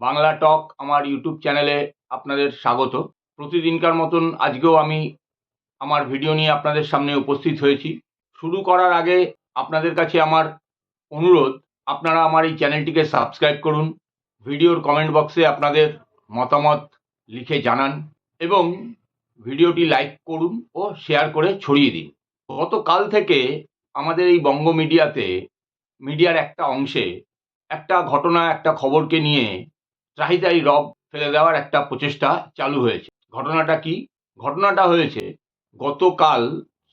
বাংলা টক আমার ইউটিউব চ্যানেলে আপনাদের স্বাগত। প্রতিদিনকার মতন আজকেও আমি আমার ভিডিও নিয়ে আপনাদের সামনে উপস্থিত হয়েছি। শুরু করার আগে আপনাদের কাছে আমার অনুরোধ, আপনারা আমার এই চ্যানেলটিকে সাবস্ক্রাইব করুন, ভিডিওর কমেন্ট বক্সে আপনাদের মতামত লিখে জানান এবং ভিডিওটি লাইক করুন ও শেয়ার করে ছড়িয়ে দিন। গতকাল থেকে আমাদের এই বঙ্গ মিডিয়াতে, মিডিয়ার একটা অংশে একটা ঘটনা, একটা খবরকে নিয়ে চাহিদাই রব ফেলে দেওয়ার একটা প্রচেষ্টা চালু হয়েছে। ঘটনাটা কি? ঘটনাটা হয়েছে, গতকাল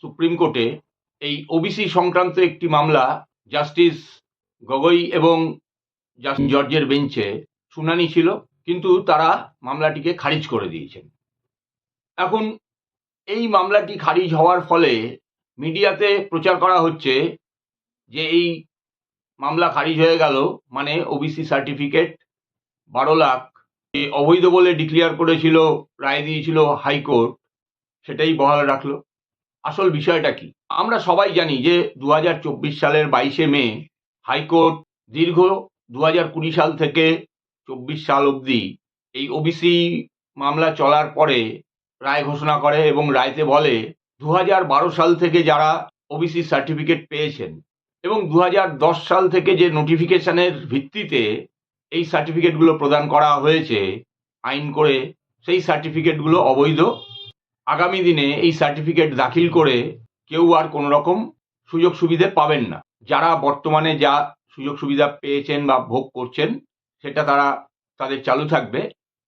সুপ্রিম কোর্টে এই ওবিসি সংক্রান্ত একটি মামলা জাস্টিস গগৈ এবং জর্জের বেঞ্চে শুনানি ছিল, কিন্তু তারা মামলাটিকে খারিজ করে দিয়েছেন। এখন এই মামলাটি খারিজ হওয়ার ফলে মিডিয়াতে প্রচার করা হচ্ছে যে এই মামলা খারিজ হয়ে গেল মানে ওবিসি সার্টিফিকেট বারো লাখ। অবৈধ বলে ডিক্লেয়ার করেছিল, রায় দিয়েছিল হাইকোর্ট, সেটাই বহাল রাখল। আসল বিষয়টা কি? আমরা সবাই জানি যে দু হাজার চব্বিশ সালের বাইশে মে হাইকোর্ট দীর্ঘ দু সাল থেকে চব্বিশ সাল অবধি এই ওবিসি মামলা চলার পরে রায় ঘোষণা করে এবং রায়তে বলে দু সাল থেকে যারা ওবিসি সার্টিফিকেট পেয়েছেন এবং দু হাজার দশ সাল থেকে যে নোটিফিকেশনের ভিত্তিতে এই সার্টিফিকেটগুলো প্রদান করা হয়েছে, আইন করে সেই সার্টিফিকেটগুলো অবৈধ। আগামী দিনে এই সার্টিফিকেট দাখিল করে কেউ আর কোনো রকম সুযোগ সুবিধে পাবেন না। যারা বর্তমানে যা সুযোগ সুবিধা পেয়েছেন বা ভোগ করছেন, সেটা তারা তাদের চালু থাকবে,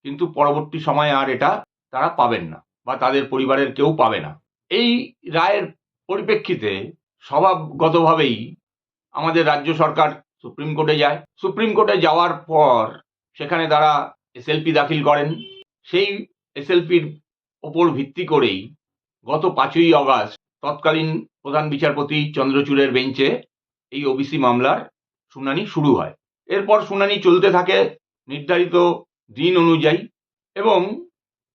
কিন্তু পরবর্তী সময়ে আর এটা তারা পাবেন না বা তাদের পরিবারের কেউ পাবে না। এই রায়ের পরিপ্রেক্ষিতে স্বভাবগতভাবেই আমাদের রাজ্য সরকার সুপ্রিম কোর্টে যায়। সুপ্রিম কোর্টে যাওয়ার পর সেখানে তারা এসএলপি দাখিল করেন। সেই এসএলপির ওপর ভিত্তি করেই গত পাঁচই অগাস্ট তৎকালীন প্রধান বিচারপতি চন্দ্রচূড়ের বেঞ্চে এই ওবিসি মামলার শুনানি শুরু হয়। এরপর শুনানি চলতে থাকে নির্ধারিত দিন অনুযায়ী এবং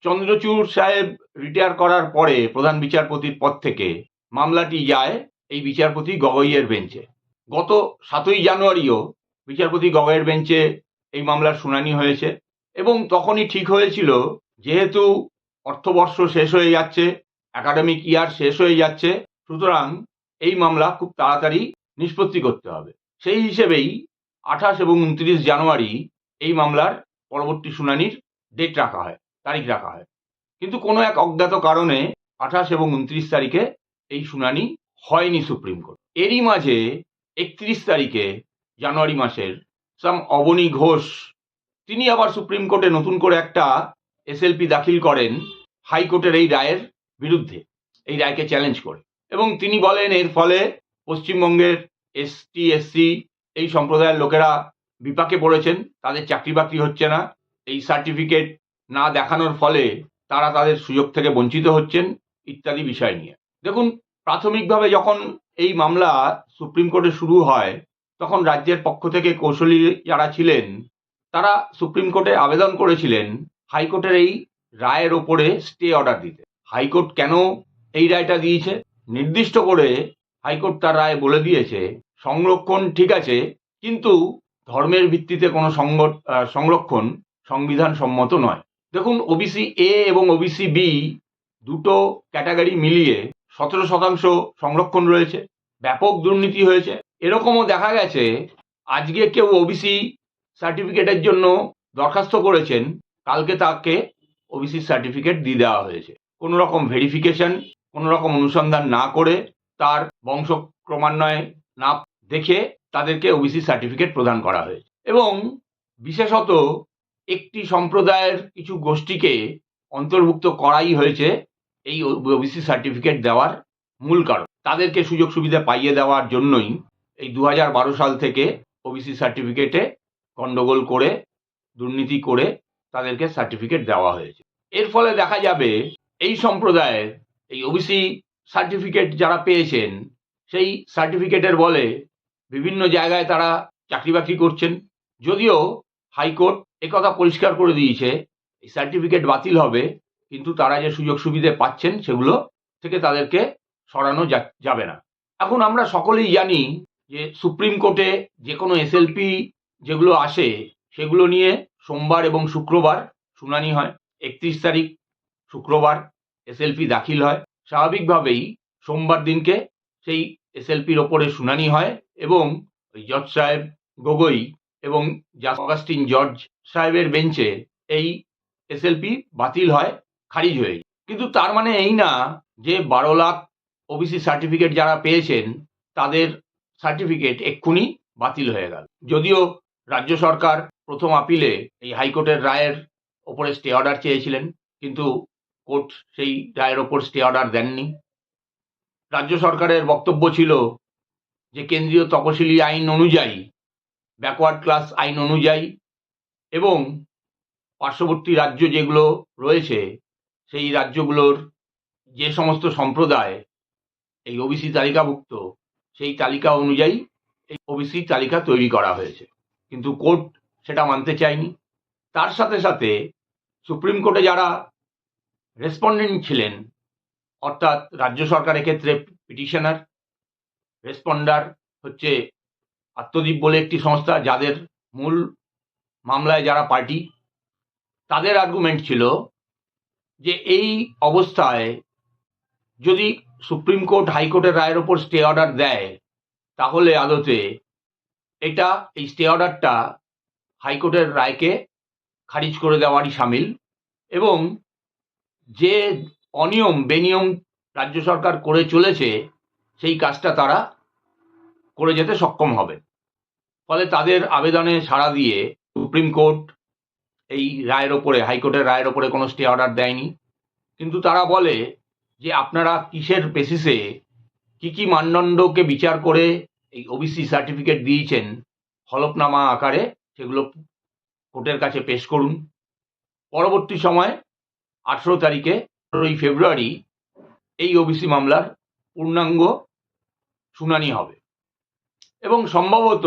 চন্দ্রচূড় সাহেব রিটায়ার করার পরে প্রধান বিচারপতির পদ থেকে মামলাটি যায় এই বিচারপতি গগৈয়ের বেঞ্চে। গত সাতই জানুয়ারিও বিচারপতি গগৈয়ের বেঞ্চে এই মামলার শুনানি হয়েছে এবং তখনই ঠিক হয়েছিল যেহেতু অর্থবর্ষ শেষ হয়ে যাচ্ছে একাডেমিক ইয়ার শেষ হয়ে যাচ্ছে, সুতরাং এই মামলা খুব তাড়াতাড়ি নিষ্পত্তি করতে হবে। সেই হিসেবেই আঠাশ এবং উনত্রিশ জানুয়ারি এই মামলার পরবর্তী শুনানির ডেট রাখা হয়, তারিখ রাখা হয়। কিন্তু কোনো এক অজ্ঞাত কারণে আঠাশ এবং উনত্রিশ তারিখে এই শুনানি হয়নি সুপ্রিম কোর্ট। এরই মাঝে একত্রিশ তারিখে, জানুয়ারি মাসের, সাম অবনী ঘোষ। তিনি আবার সুপ্রিম কোর্টে নতুন করে একটা এসএলপি দাখিল করেন হাইকোর্টের এই রায়ের বিরুদ্ধে, এই রায়কে চ্যালেঞ্জ করে। এবং তিনি বলেন, এর ফলে পশ্চিমবঙ্গের এসটি, এসসি এই সম্প্রদায়ের লোকেরা বিপাকে পড়েছেন, তাদের চাকরি বাকরি হচ্ছে না, এই সার্টিফিকেট না দেখানোর ফলে তারা তাদের সুযোগ থেকে বঞ্চিত হচ্ছেন, ইত্যাদি বিষয় নিয়ে। দেখুন, প্রাথমিকভাবে যখন এই মামলা সুপ্রিম কোর্টে শুরু হয়, তখন রাজ্যের পক্ষ থেকে কৌশলী যারা ছিলেন, তারা সুপ্রিম কোর্টে আবেদন করেছিলেন হাইকোর্টের এই রায়ের ওপরে স্টে অর্ডার দিতে। হাইকোর্ট কেন এই রায়টা দিয়েছে? নির্দিষ্ট করে হাইকোর্ট তার রায় বলে দিয়েছে, সংরক্ষণ ঠিক আছে, কিন্তু ধর্মের ভিত্তিতে কোনো সংরক্ষণ সংবিধান সম্মত নয়। দেখুন ওবিসি এ এবং ওবিসি বি দুটো ক্যাটাগরি মিলিয়ে সতেরো শতাংশ সংরক্ষণ রয়েছে, ব্যাপক দুর্নীতি হয়েছে। এরকমও দেখা গেছে, আজকে কেউ ওবিসি সার্টিফিকেটের জন্য দরখাস্ত করেছেন, কালকে তাকে ওবিসি সার্টিফিকেট দিয়ে দেওয়া হয়েছে। কোনো রকম ভেরিফিকেশন কোনো রকম অনুসন্ধান না করে তার বংশ ক্রমান্বয়ে না দেখে তাদেরকে ওবিসি সার্টিফিকেট প্রদান করা হয়েছে। এবং বিশেষত একটি সম্প্রদায়ের কিছু গোষ্ঠীকে অন্তর্ভুক্ত করাই হয়েছে এই ওবিসি সার্টিফিকেট দেওয়ার মূল কারণ। তাদেরকে সুযোগ সুবিধা পাইয়ে দেওয়ার জন্যই এই দু সাল থেকে ওবিসি সার্টিফিকেটে গণ্ডগোল করে, দুর্নীতি করে তাদেরকে সার্টিফিকেট দেওয়া হয়েছে। এর ফলে দেখা যাবে এই সম্প্রদায়ের এই ওবিসি সার্টিফিকেট যারা পেয়েছেন, সেই সার্টিফিকেটের বলে বিভিন্ন জায়গায় তারা চাকরি বাকরি করছেন। যদিও হাইকোর্ট একথা পরিষ্কার করে দিয়েছে, এই সার্টিফিকেট বাতিল হবে কিন্তু তারা যে সুযোগ সুবিধে পাচ্ছেন সেগুলো থেকে তাদেরকে সরানো যাবে না। এখন আমরা সকলেই জানি যে সুপ্রিম কোর্টে যে কোনো এসএলপি যেগুলো আসে সেগুলো নিয়ে সোমবার এবং শুক্রবার শুনানি হয়। একত্রিশ তারিখ শুক্রবার এসএলপি দাখিল হয়। স্বাভাবিকভাবেই সোমবার দিনকে সেই এসএলপির ওপরে শুনানি হয় এবং ওই জজ সাহেব গগৈ এবং অগাস্টিন জর্জ সাহেবের বেঞ্চে এই এসএলপি বাতিল হয়। খারিজ হয়ে কিন্তু তার মানে এই না যে বারো লাখ ওবিসি সার্টিফিকেট যারা পেয়েছেন, তাদের সার্টিফিকেট এক্ষুনি বাতিল হয়ে গেল। যদিও রাজ্য সরকার প্রথম আপিলে এই হাইকোর্টের রায়ের ওপরে স্টে অর্ডার চেয়েছিলেন, কিন্তু কোর্ট সেই রায়ের ওপর স্টে অর্ডার দেননি। রাজ্য সরকারের বক্তব্য ছিল যে কেন্দ্রীয় তপশিলি আইন অনুযায়ী ব্যাকওয়ার্ড ক্লাস আইন অনুযায়ী এবং পার্শ্ববর্তী রাজ্য যেগুলো রয়েছে সেই রাজ্যগুলোর যে সমস্ত সম্প্রদায় এই ওবিসি তালিকাভুক্ত, সেই তালিকা অনুযায়ী এই ওবিসি তালিকা তৈরি করা হয়েছে। কিন্তু কোর্ট সেটা মানতে চায়নি। তার সাথে সাথে সুপ্রিম কোর্টে যারা রেসপন্ডেন্ট ছিলেন, অর্থাৎ রাজ্য সরকারের ক্ষেত্রে পিটিশনার, রেসপন্ডার হচ্ছে আত্মদ্বীপ বলে একটি সংস্থা, যাদের মূল মামলায় যারা পার্টি, তাদের আর্গুমেন্ট ছিল যে এই অবস্থায় যদি সুপ্রিম কোর্ট হাইকোর্টের রায়ের ওপর স্টে অর্ডার দেয়, তাহলে আদতে এটা, এই স্টে অর্ডারটা হাইকোর্টের রায়কে খারিজ করে দেওয়ারই সামিল এবং যে অনিয়ম, বেনিয়ম রাজ্য সরকার করে চলেছে, সেই কাজটা তারা করে যেতে সক্ষম হবে। ফলে তাদের আবেদনে সাড়া দিয়ে সুপ্রিম কোর্ট এই রায়ের ওপরে, হাইকোর্টের রায়ের ওপরে কোনো স্টে অর্ডার দেয়নি। কিন্তু তারা বলে যে আপনারা কিসের বেসিসে কি কি মানদণ্ডকে বিচার করে এই ওবিসি সার্টিফিকেট দিয়েছেন হলফনামা আকারে, সেগুলো কোর্টের কাছে পেশ করুন। পরবর্তী সময়, আঠেরো তারিখে পনেরোই ফেব্রুয়ারি, এই ওবিসি মামলার পূর্ণাঙ্গ শুনানি হবে। এবং সম্ভবত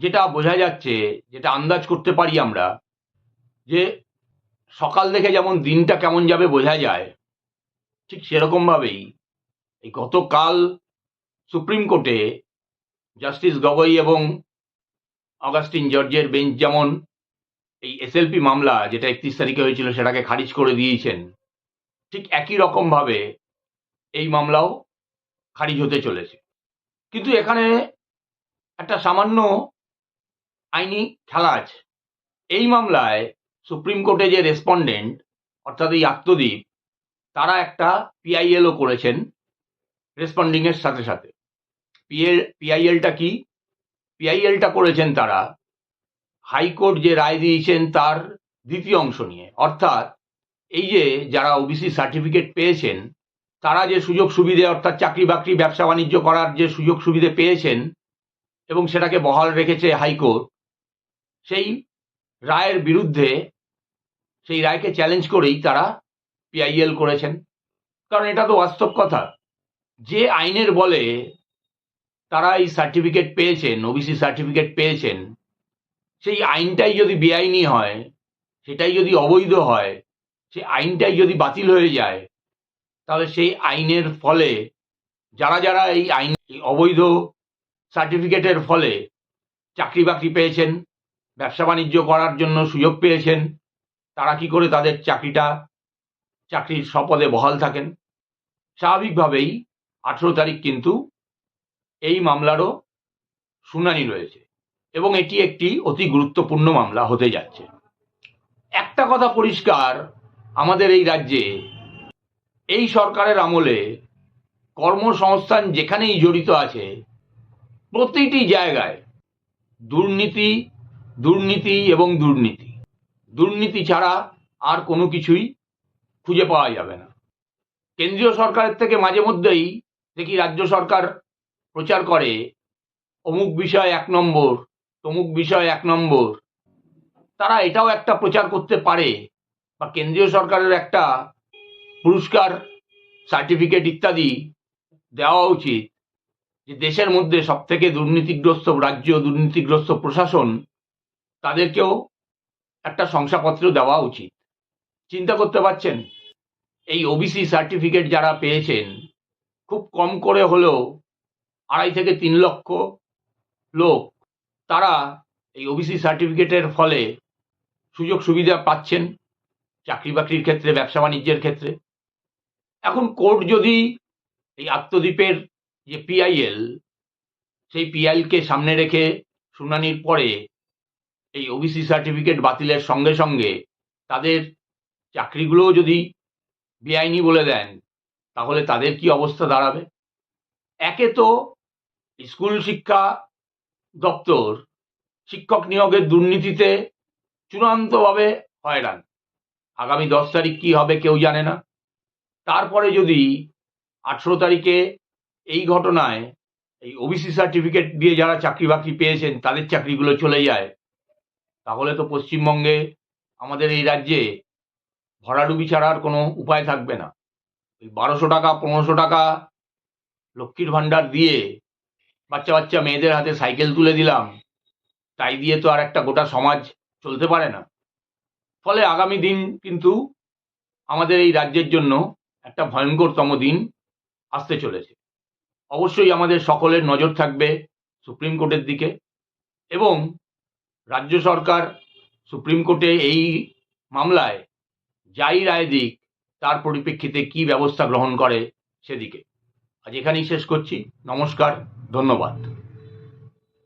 যেটা বোঝা যাচ্ছে, যেটা আন্দাজ করতে পারি আমরা যে সকাল দেখে যেমন দিনটা কেমন যাবে বোঝা যায়, ঠিক সেরকমভাবেই এই গতকাল সুপ্রিম কোর্টে জাস্টিস গগৈ এবং অগাস্টিন জর্জের বেঞ্চ যেমন এই এসএলপি মামলা যেটা একত্রিশ তারিখে হয়েছিল সেটাকে খারিজ করে দিয়েছেন, ঠিক একই রকমভাবে এই মামলাও খারিজ হতে চলেছে। কিন্তু এখানে একটা সামান্য আইনি খেলা আছে। এই মামলায় সুপ্রিম কোর্টে যে রেসপন্ডেন্ট অর্থাৎ এই আত্মদ্বীপ তারা একটা পিআইএলও করেছেন রেসপন্ডিং এর সাথে সাথে। পিএল পিআইএলটা কি? পিআইএলটা করেছেন তারা হাইকোর্ট যে রায় দিয়েছেন তার দ্বিতীয় অংশ নিয়ে। অর্থাৎ এই যে যারা ওবিসি সার্টিফিকেট পেয়েছেন, তারা যে সুযোগ সুবিধে, অর্থাৎ চাকরি বাকরি, ব্যবসা বাণিজ্য করার যে সুযোগ সুবিধে পেয়েছেন এবং সেটাকে বহাল রেখেছে হাইকোর্ট সেই রায়ের বিরুদ্ধে সেই রায়কে চ্যালেঞ্জ করেই তারা পিআইএল করেছেন। কারণ এটা তো বাস্তব কথা। যে আইনের বলে তারা এই সার্টিফিকেট পেয়েছেন ওবিসি সার্টিফিকেট পেয়েছেন, সেই আইনটাই যদি বেআইনি হয়, সেটাই যদি অবৈধ হয়, সেই আইনটাই যদি বাতিল হয়ে যায়, তাহলে সেই আইনের ফলে, যারা যারা এই আইন অবৈধ সার্টিফিকেটের ফলে চাকরি বাকরি পেয়েছেন ব্যবসা বাণিজ্য করার জন্য সুযোগ পেয়েছেন তারা কি করে তাদের চাকরিটা, চাকরির স্বপদে বহাল থাকেন? স্বাভাবিকভাবেই আঠেরো তারিখ কিন্তু এই মামলারও শুনানি রয়েছে এবং এটি একটি অতি গুরুত্বপূর্ণ মামলা হতে যাচ্ছে। একটা কথা পরিষ্কার, আমাদের এই রাজ্যে এই সরকারের আমলে কর্মসংস্থান যেখানেই জড়িত আছে, প্রতিটি জায়গায় দুর্নীতি দুর্নীতি এবং দুর্নীতি। দুর্নীতি ছাড়া আর কোনো কিছুই খুঁজে পাওয়া যাবে না। কেন্দ্রীয় সরকারের থেকে মাঝে মধ্যেই দেখি রাজ্য সরকার প্রচার করে, অমুক বিষয় এক নম্বর, তমুক বিষয় এক নম্বর। তারা এটাও একটা প্রচার করতে পারে বা কেন্দ্রীয় সরকারের একটা পুরস্কার, সার্টিফিকেট ইত্যাদি দেওয়া উচিত যে দেশের মধ্যে সব থেকে দুর্নীতিগ্রস্ত রাজ্য, দুর্নীতিগ্রস্ত প্রশাসন, তাদেরকেও একটা শংসাপত্র দেওয়া উচিত। চিন্তা করতে পারছেন? এই ওবিসি সার্টিফিকেট যারা পেয়েছেন, খুব কম করে হলেও আড়াই থেকে তিন লক্ষ লোক, তারা এই ওবিসি সার্টিফিকেটের ফলে সুযোগ সুবিধা পাচ্ছেন চাকরি বাকরির ক্ষেত্রে, ব্যবসা বাণিজ্যের ক্ষেত্রে। এখন কোর্ট যদি এই আত্মদ্বীপের যে পিআইএল সেই পিআইএলকে সামনে রেখে শুনানির পরে এই ওবিসি সার্টিফিকেট বাতিলের সঙ্গে সঙ্গে তাদের চাকরিগুলোও যদি বেআইনি বলে দেন, তাহলে তাদের কি অবস্থা দাঁড়াবে? একে তো স্কুল শিক্ষা দপ্তর শিক্ষক নিয়োগের দুর্নীতিতে চূড়ান্তভাবে হয়রান। আগামী দশ তারিখ কি হবে কেউ জানে না। তারপরে যদি আঠেরো তারিখে এই ঘটনায় এই ওবিসি সার্টিফিকেট দিয়ে যারা চাকরি বাকরি পেয়েছেন, তাদের চাকরিগুলো চলে যায় তাহলে তো পশ্চিমবঙ্গে আমাদের এই রাজ্যে ভরাডুবি ছাড়ার কোনো উপায় থাকবে না। ওই বারোশো টাকা, পনেরোশো টাকা লক্ষ্মীর ভাণ্ডার দিয়ে বাচ্চা বাচ্চা মেয়েদের হাতে সাইকেল তুলে দিলাম, তাই দিয়ে তো আর একটা গোটা সমাজ চলতে পারে না। ফলে আগামী দিন কিন্তু আমাদের এই রাজ্যের জন্য একটা ভয়ঙ্করতম দিন আসতে চলেছে। অবশ্যই আমাদের সকলের নজর থাকবে সুপ্রিম কোর্টের দিকে এবং রাজ্য সরকার সুপ্রিম কোর্টে এই মামলায় যাই রায় দিক, তার পরিপ্রেক্ষিতে কি ব্যবস্থা গ্রহণ করে সেদিকে। আজ এখানেই শেষ করছি। নমস্কার, ধন্যবাদ।